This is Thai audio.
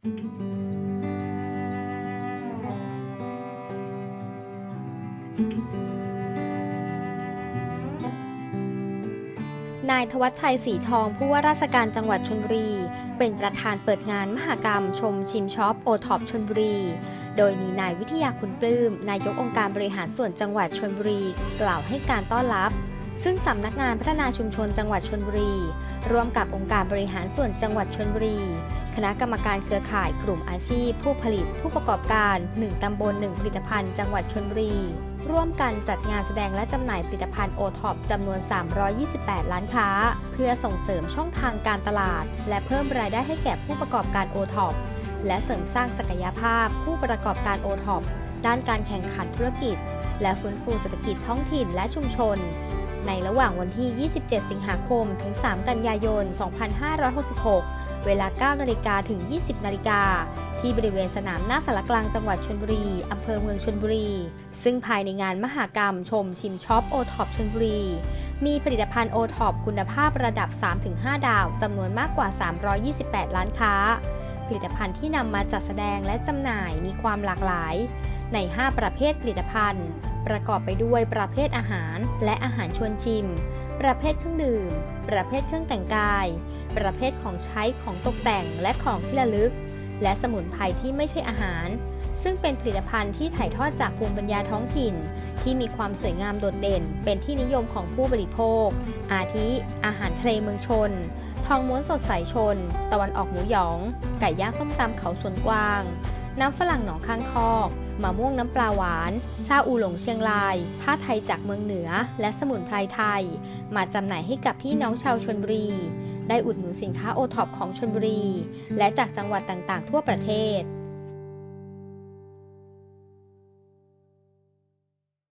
นายทวัชชัยสีทองผู้ว่าราชการจังหวัดชลบุรี เป็นประธานเปิดงานมหกรรม ชมชิมช็อปโอท็อปชลบุรี โดยมีนายวิทยาคุณปลื้ม นายกองค์การบริหารส่วนจังหวัดชลบุรี กล่าวให้การต้อนรับ ซึ่งสำนักงานพัฒนาชุมชนจังหวัดชลบุรี ร่วมกับองค์การบริหารส่วนจังหวัดชลบุรี คณะกรรมการเครือข่ายกลุ่มอาชีพ ผู้ผลิตผู้ประกอบการ 1 ตำบล 1 ผลิตภัณฑ์จังหวัดชลบุรี ร่วมกันจัดงานแสดงและจำหน่ายผลิตภัณฑ์โอท็อปจำนวน 328 ล้านค้า เพื่อส่งเสริมช่องทางการตลาด และเพิ่มรายได้ให้แก่ผู้ประกอบการโอท็อปและเสริมสร้างศักยภาพ ผู้ประกอบการโอท็อปด้านการแข่งขันธุรกิจ และฟื้นฟูเศรษฐกิจท้องถิ่นและชุมชน ในระหว่างวันที่ 27 สิงหาคม ถึง 3 กันยายน 2566 เวลา 9 นาฬิกาถึง 20 นาฬิกา ที่บริเวณสนามหน้าสารกลางจังหวัดชลบุรี อำเภอเมืองชลบุรี ซึ่งภายในงานมหากรรมชมชิมช็อปโอท็อปชลบุรี มีผลิตภัณฑ์โอท็อปคุณภาพระดับ 3-5 ดาว จำนวนมากกว่า 328 ล้านค้า ผลิตภัณฑ์ที่นำมาจัดแสดงและจำหน่ายมีความหลากหลาย ใน 5 ประเภทผลิตภัณฑ์ ประกอบไปด้วยประเภทอาหาร และอาหารชวนชิม ประเภทเครื่องดื่ม ประเภทเครื่องแต่งกาย ประเภทของใช้ของตกแต่งและของที่ระลึก และสมุนไพรที่ไม่ใช่อาหาร ซึ่งเป็นผลิตภัณฑ์ที่ถ่ายทอดจากภูมิปัญญาท้องถิ่น ที่มีความสวยงามโดดเด่น เป็นที่นิยมของผู้บริโภค อาทิ อาหารทะเลเมืองชน ทองม้วนสดใสชน ตะวันออกหมูหยอง ไก่ย่างส้มตำเขาสวนกวาง น้ำฝรั่งหนองข้างคอกมะม่วงน้ำปลาหวาน ชาอูหลงเชียงราย ผ้าไทยจากเมืองเหนือ และสมุนไพรไทย มาจำหน่ายให้กับพี่น้องชาวชนบุรี ได้อุดหนุนสินค้าโอท็อปของชนบุรี และจากจังหวัดต่างๆ ทั่วประเทศ